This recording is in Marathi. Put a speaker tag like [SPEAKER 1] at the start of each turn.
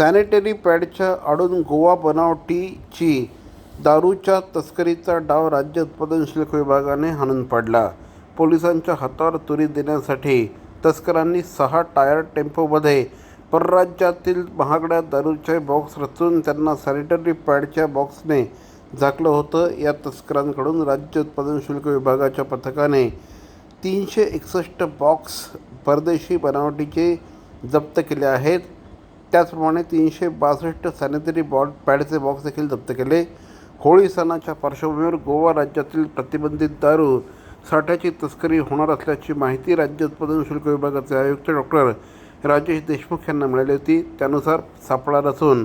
[SPEAKER 1] सॅनिटरी पॅडच्या आडून गोवा बनावटीची दारूच्या तस्करीचा डाव राज्य उत्पादन शुल्क विभागाने हाणून पाडला. पोलिसांच्या हातावर तुरी देण्यासाठी तस्करांनी सहा टायर टेम्पोमध्ये परराज्यातील महागड्या दारूचे बॉक्स रचून त्यांना सॅनिटरी पॅडच्या बॉक्सने झाकलं होतं. या तस्करांकडून राज्य उत्पादन शुल्क विभागाच्या पथकाने तीनशे एकसष्ट बॉक्स परदेशी बनावटीचे जप्त केले आहेत. त्याचप्रमाणे तीनशे बासष्ट सॅनिटरी बॉड पॅडचे बॉक्स देखील जप्त केले. होळी सणाच्या पार्श्वभूमीवर गोवा राज्यातील प्रतिबंधित दारू साठ्याची तस्करी होणार असल्याची माहिती राज्य उत्पादन शुल्क विभागाचे आयुक्त डॉक्टर राजेश देशमुख यांना मिळाली होती. त्यानुसार सापळा रचून